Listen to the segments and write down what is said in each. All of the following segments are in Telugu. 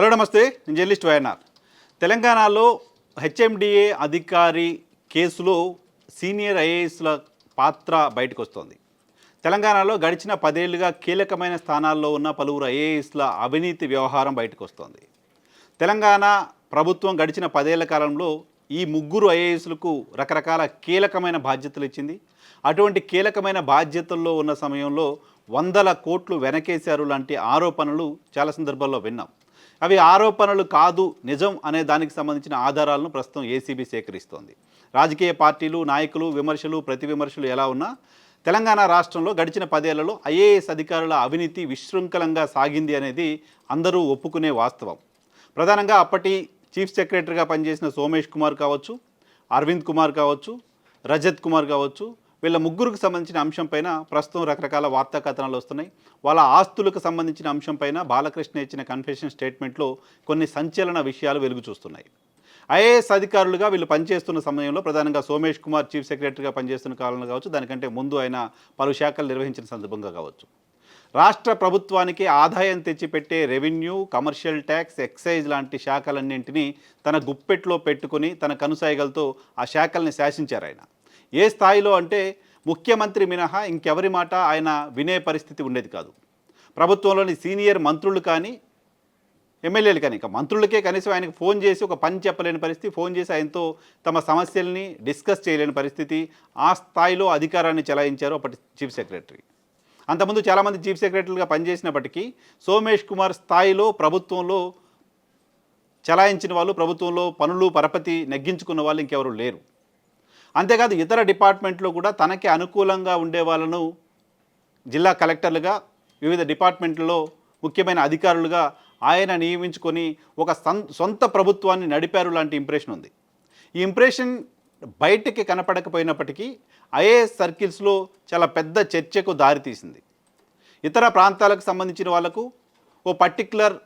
హలో నమస్తే. నేను జర్నలిస్ట్ వైఎన్ఆర్. తెలంగాణలో హెచ్ఎండిఏ అధికారి కేసులో సీనియర్ ఐఏఎస్ల పాత్ర బయటకు వస్తోంది తెలంగాణలో గడిచిన పదేళ్ళుగా కీలకమైన స్థానాల్లో ఉన్న పలువురు ఐఏఎస్ల అవినీతి వ్యవహారం బయటకు వస్తోంది తెలంగాణ ప్రభుత్వం గడిచిన పదేళ్ళ కాలంలో ఈ ముగ్గురు ఐఏఎస్లకు రకరకాల కీలకమైన బాధ్యతలు ఇచ్చింది. అటువంటి కీలకమైన బాధ్యతల్లో ఉన్న సమయంలో వందల కోట్లు వెనకేశారు లాంటి ఆరోపణలు చాలా సందర్భాల్లో విన్నాం. అవి ఆరోపణలు కాదు నిజం అనే దానికి సంబంధించిన ఆధారాలను ప్రస్తుతం ఏసీబీ సేకరిస్తోంది. రాజకీయ పార్టీలు నాయకులు విమర్శలు ప్రతి విమర్శలు ఎలా ఉన్నా తెలంగాణ రాష్ట్రంలో గడిచిన పదేళ్ళలో ఐఏఎస్ అధికారుల అవినీతి విశృంఖలంగా సాగింది అనేది అందరూ ఒప్పుకునే వాస్తవం. ప్రధానంగా అప్పటి చీఫ్ సెక్రటరీగా పనిచేసిన సోమేష్ కుమార్ కావచ్చు అరవింద్ కుమార్ కావచ్చు రజత్ కుమార్ కావచ్చు వీళ్ళ ముగ్గురికి సంబంధించిన అంశంపైన ప్రస్తుతం రకరకాల వార్తా కథనాలు వస్తున్నాయి. వాళ్ళ ఆస్తులకు సంబంధించిన అంశంపైన బాలకృష్ణ ఇచ్చిన కన్ఫెషన్ స్టేట్మెంట్లో కొన్ని సంచలన విషయాలు వెలుగు చూస్తున్నాయి. ఐఏఎస్ అధికారులుగా వీళ్ళు పనిచేస్తున్న సమయంలో ప్రధానంగా సోమేష్ కుమార్ చీఫ్ సెక్రటరీగా పనిచేస్తున్న కాలంలో కావచ్చు దానికంటే ముందు ఆయన పలు శాఖలు నిర్వహించిన సందర్భంగా కావచ్చు. రాష్ట్ర ప్రభుత్వానికి ఆదాయం తెచ్చిపెట్టే రెవెన్యూ కమర్షియల్ ట్యాక్స్ ఎక్సైజ్ లాంటి శాఖలన్నింటినీ తన గుప్పెట్లో పెట్టుకుని తన కనుసైగలతో ఆ శాఖల్ని శాసించారు ఆయన. ఏ స్థాయిలో అంటే ముఖ్యమంత్రి మినహా ఇంకెవరి మాట ఆయన వినే పరిస్థితి ఉండేది కాదు. ప్రభుత్వంలోని సీనియర్ మంత్రులు కానీ ఎమ్మెల్యేలు కానీ ఇక మంత్రులకే కనీసం ఆయనకు ఫోన్ చేసి ఒక పని చెప్పలేని పరిస్థితి ఫోన్ చేసి ఆయనతో తమ సమస్యల్ని డిస్కస్ చేయలేని పరిస్థితి ఆ స్థాయిలో అధికారాన్ని చెలాయించారు అప్పటి చీఫ్ సెక్రటరీ. అంతకుముందు చాలామంది చీఫ్ సెక్రటరీలుగా పనిచేసినప్పటికీ సోమేష్ కుమార్ స్థాయిలో ప్రభుత్వంలో చలాయించిన వాళ్ళు ప్రభుత్వంలో పనులు పరపతి నెగ్గించుకున్న వాళ్ళు ఇంకెవరు లేరు. అంతేకాదు ఇతర డిపార్ట్మెంట్లో కూడా తనకి అనుకూలంగా ఉండే వాళ్ళను జిల్లా కలెక్టర్లుగా వివిధ డిపార్ట్మెంట్లలో ముఖ్యమైన అధికారులుగా ఆయన నియమించుకొని ఒక సొంత ప్రభుత్వాన్ని నడిపారు లాంటి ఇంప్రెషన్ ఉంది. ఈ ఇంప్రెషన్ బయటికి కనపడకపోయినప్పటికీ ఐఏఎస్ సర్కిల్స్లో చాలా పెద్ద చర్చకు దారితీసింది. ఇతర ప్రాంతాలకు సంబంధించిన వాళ్ళకు ఓ పర్టికులర్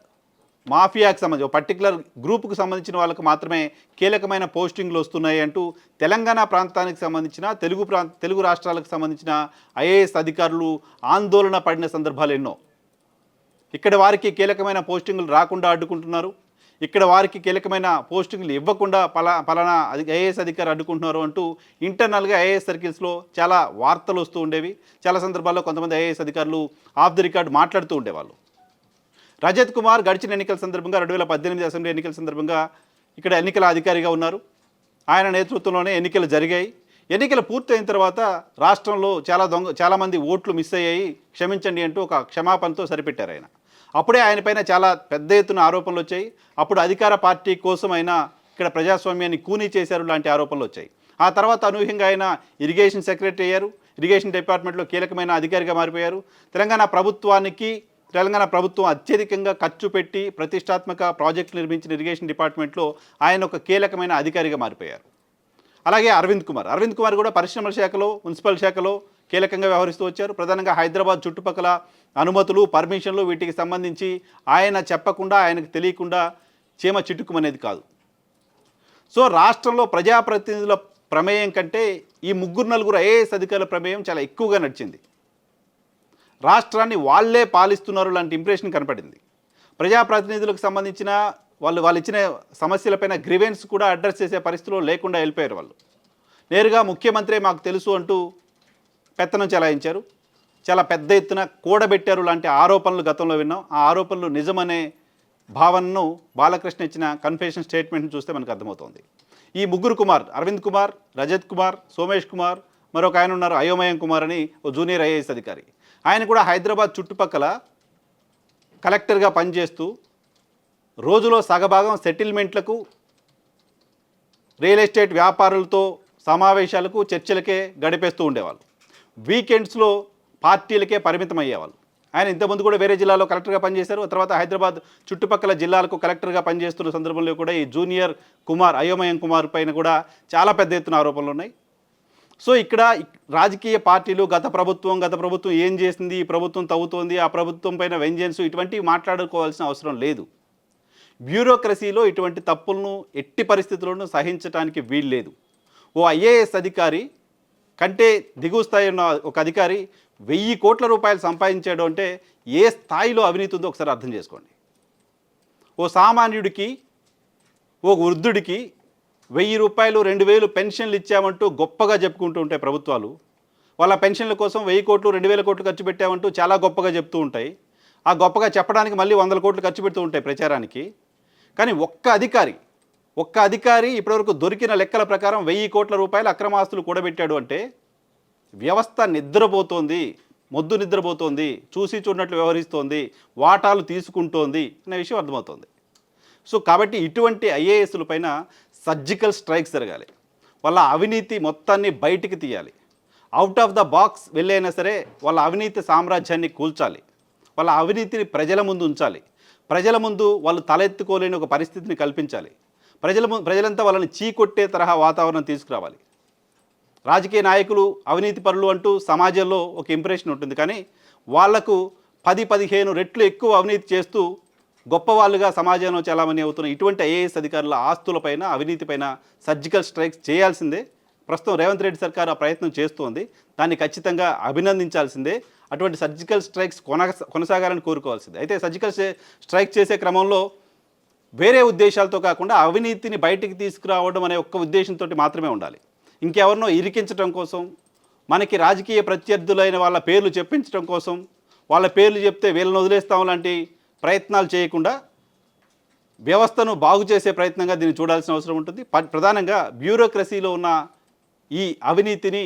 మాఫియాకి సంబంధించి పర్టికులర్ గ్రూపుకు సంబంధించిన వాళ్ళకు మాత్రమే కీలకమైన పోస్టింగ్లు వస్తున్నాయి అంటూ తెలంగాణ ప్రాంతానికి సంబంధించిన తెలుగు ప్రాంత తెలుగు రాష్ట్రాలకు సంబంధించిన ఐఏఎస్ అధికారులు ఆందోళన పడిన సందర్భాలు ఎన్నో. ఇక్కడ వారికి కీలకమైన పోస్టింగులు రాకుండా అడ్డుకుంటున్నారు. ఇక్కడ వారికి కీలకమైన పోస్టింగులు ఇవ్వకుండా పలా పలానా ఐఏఎస్ అధికారి అడ్డుకుంటున్నారు అంటూ ఇంటర్నల్గా ఐఏఎస్ సర్కిల్స్లో చాలా వార్తలు వస్తూ ఉండేవి. చాలా సందర్భాల్లో కొంతమంది ఐఏఎస్ అధికారులు ఆఫ్ ది రికార్డ్ మాట్లాడుతూ ఉండేవాళ్ళు. రజత్ కుమార్ గడిచిన ఎన్నికల సందర్భంగా రెండు వేల పద్దెనిమిది అసెంబ్లీ ఎన్నికల సందర్భంగా ఇక్కడ ఎన్నికల అధికారిగా ఉన్నారు. ఆయన నేతృత్వంలోనే ఎన్నికలు జరిగాయి. ఎన్నికలు పూర్తయిన తర్వాత రాష్ట్రంలో చాలా దొంగ చాలామంది ఓట్లు మిస్ అయ్యాయి. క్షమించండి అంటూ ఒక క్షమాపణతో సరిపెట్టారు ఆయన. అప్పుడే ఆయన పైన చాలా పెద్ద ఎత్తున ఆరోపణలు వచ్చాయి. అప్పుడు అధికార పార్టీ కోసం ఆయన ఇక్కడ ప్రజాస్వామ్యాన్ని కూనీ చేశారు లాంటి ఆరోపణలు వచ్చాయి. ఆ తర్వాత అనూహ్యంగా ఆయన ఇరిగేషన్ సెక్రటరీ అయ్యారు. ఇరిగేషన్ డిపార్ట్మెంట్లో కీలకమైన అధికారిగా మారిపోయారు. తెలంగాణ ప్రభుత్వానికి తెలంగాణ ప్రభుత్వం అత్యధికంగా ఖర్చు పెట్టి ప్రతిష్టాత్మక ప్రాజెక్టులు నిర్మించిన ఇరిగేషన్ డిపార్ట్మెంట్లో ఆయన ఒక కీలకమైన అధికారిగా మారిపోయారు. అలాగే అరవింద్ కుమార్. అరవింద్ కుమార్ కూడా పరిశ్రమల శాఖలో మున్సిపల్ శాఖలో కీలకంగా వ్యవహరిస్తూ వచ్చారు. ప్రధానంగా హైదరాబాద్ చుట్టుపక్కల అనుమతులు పర్మిషన్లు వీటికి సంబంధించి ఆయన చెప్పకుండా ఆయనకు తెలియకుండా చీమ చిట్టుకుమనేది కాదు. సో రాష్ట్రంలో ప్రజాప్రతినిధుల ప్రమేయం కంటే ఈ ముగ్గురు నలుగురు ఐఏఎస్ అధికారుల ప్రమేయం చాలా ఎక్కువగా నడిచింది. రాష్ట్రాన్ని వాళ్ళే పాలిస్తున్నారు లాంటి ఇంప్రెషన్ కనపడింది. ప్రజాప్రతినిధులకు సంబంధించిన వాళ్ళు వాళ్ళు ఇచ్చిన సమస్యలపైన గ్రివెన్స్ కూడా అడ్రస్ చేసే పరిస్థితిలో లేకుండా వెళ్ళిపోయారు వాళ్ళు. నేరుగా ముఖ్యమంత్రి మాకు తెలుసు అంటూ పెత్తనం చెలాయించారు. చాలా పెద్ద ఎత్తున కూడబెట్టారు లాంటి ఆరోపణలు గతంలో విన్నాం. ఆ ఆరోపణలు నిజమనే భావనను బాలకృష్ణ ఇచ్చిన కన్ఫెషన్ స్టేట్మెంట్ని చూస్తే మనకు అర్థమవుతోంది. ఈ ముగ్గురు కుమార్ అరవింద్ కుమార్ రజత్ కుమార్ సోమేష్ కుమార్ మరొక ఆయన ఉన్నారు అయోమయం కుమార్ అని ఓ జూనియర్ ఐఏఎస్ అధికారి. ఆయన కూడా హైదరాబాద్ చుట్టుపక్కల కలెక్టర్గా పనిచేస్తూ రోజులో సగభాగం సెటిల్మెంట్లకు రియల్ ఎస్టేట్ వ్యాపారులతో సమావేశాలకు చర్చలకే గడిపేస్తూ ఉండేవాళ్ళు. వీకెండ్స్లో పార్టీలకే పరిమితం అయ్యేవాళ్ళు. ఆయన ఇంతకుముందు కూడా వేరే జిల్లాలో కలెక్టర్గా పనిచేశారు. తర్వాత హైదరాబాద్ చుట్టుపక్కల జిల్లాలకు కలెక్టర్గా పనిచేస్తున్న సందర్భంలో కూడా ఈ జూనియర్ కుమార్ అయోమయం కుమార్ పైన కూడా చాలా పెద్ద ఎత్తున ఆరోపణలు ఉన్నాయి. సో ఇక్కడ రాజకీయ పార్టీలు గత ప్రభుత్వం గత ప్రభుత్వం ఏం చేసింది ఈ ప్రభుత్వం తవ్వుతోంది ఆ ప్రభుత్వం పైన వెంజెన్స్ ఇటువంటివి మాట్లాడుకోవాల్సిన అవసరం లేదు. బ్యూరోక్రసీలో ఇటువంటి తప్పులను ఎట్టి పరిస్థితుల్లోనూ సహించడానికి వీల్లేదు ఓ ఐఏఎస్ అధికారి కంటే దిగువ స్థాయి ఉన్న ఒక అధికారి వెయ్యి కోట్ల రూపాయలు సంపాదించాడు అంటే ఏ స్థాయిలో అవినీతి ఉందో ఒకసారి అర్థం చేసుకోండి. ఓ సామాన్యుడికి ఓ వృద్ధుడికి వెయ్యి రూపాయలు రెండు వేలు పెన్షన్లు ఇచ్చామంటూ గొప్పగా చెప్పుకుంటూ ఉంటాయి ప్రభుత్వాలు. వాళ్ళ పెన్షన్ల కోసం వెయ్యి కోట్లు రెండు వేల కోట్లు ఖర్చు పెట్టామంటూ చాలా గొప్పగా చెప్తూ ఉంటాయి. ఆ గొప్పగా చెప్పడానికి మళ్ళీ వందల కోట్లు ఖర్చు పెడుతూ ఉంటాయి ప్రచారానికి. కానీ ఒక్క అధికారి ఒక్క అధికారి ఇప్పటివరకు దొరికిన లెక్కల ప్రకారం వెయ్యి కోట్ల రూపాయలు అక్రమాస్తులు కూడబెట్టాడు అంటే వ్యవస్థ నిద్రపోతోంది మొద్దు నిద్రపోతోంది చూసి చూడనట్లు వ్యవహరిస్తోంది వాటాలు తీసుకుంటోంది అనే విషయం అర్థమవుతోంది. సో కాబట్టి ఇటువంటి ఐఏఎస్ల పైన సర్జికల్ స్ట్రైక్స్ జరగాలి. వాళ్ళ అవినీతి మొత్తాన్ని బయటికి తీయాలి. అవుట్ ఆఫ్ ద బాక్స్ వెళ్ళైనా సరే వాళ్ళ అవినీతి సామ్రాజ్యాన్ని కూల్చాలి. వాళ్ళ అవినీతిని ప్రజల ముందు ఉంచాలి. ప్రజల ముందు వాళ్ళు తలెత్తుకోలేని ఒక పరిస్థితిని కల్పించాలి. ప్రజల ప్రజలంతా వాళ్ళని చీకొట్టే తరహా వాతావరణం తీసుకురావాలి. రాజకీయ నాయకులు అవినీతి పరులు అంటూ సమాజంలో ఒక ఇంప్రెషన్ ఉంటుంది. కానీ వాళ్ళకు పది పదిహేను రెట్లు ఎక్కువ అవినీతి చేస్తూ గొప్పవాళ్ళుగా సమాజంలో చాలామంది అవుతున్న ఇటువంటి ఐఏఎస్ అధికారుల ఆస్తులపైన అవినీతిపైన సర్జికల్ స్ట్రైక్స్ చేయాల్సిందే. ప్రస్తుతం రేవంత్ రెడ్డి సర్కార్ ఆ ప్రయత్నం చేస్తోంది. దాన్ని ఖచ్చితంగా అభినందించాల్సిందే. అటువంటి సర్జికల్ స్ట్రైక్స్ కొనసా కొనసాగాలని కోరుకోవాల్సిందే. అయితే సర్జికల్ స్ట్రైక్ చేసే క్రమంలో వేరే ఉద్దేశాలతో కాకుండా అవినీతిని బయటికి తీసుకురావడం అనే ఒక్క ఉద్దేశంతో మాత్రమే ఉండాలి. ఇంకెవరినో ఇరికించడం కోసం మనకి రాజకీయ ప్రత్యర్థులైన వాళ్ళ పేర్లు చెప్పించడం కోసం వాళ్ళ పేర్లు చెప్తే వీళ్ళని వదిలేస్తాం లాంటి ప్రయత్నాలు చేయకుండా వ్యవస్థను బాగు చేసే ప్రయత్నంగా దీన్ని చూడాల్సిన అవసరం ఉంటుంది. ప్రధానంగా బ్యూరోక్రసీలో ఉన్న ఈ అవినీతిని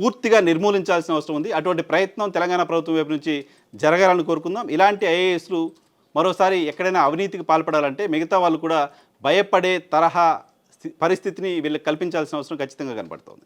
పూర్తిగా నిర్మూలించాల్సిన అవసరం ఉంది. అటువంటి ప్రయత్నం తెలంగాణ ప్రభుత్వం వైపు నుంచి జరగాలని కోరుకుందాం. ఇలాంటి ఐఏఎస్లు మరోసారి ఎక్కడైనా అవినీతికి పాల్పడాలంటే మిగతా వాళ్ళు కూడా భయపడే తరహా పరిస్థితిని వీళ్ళకి కల్పించాల్సిన అవసరం ఖచ్చితంగా కనపడుతోంది.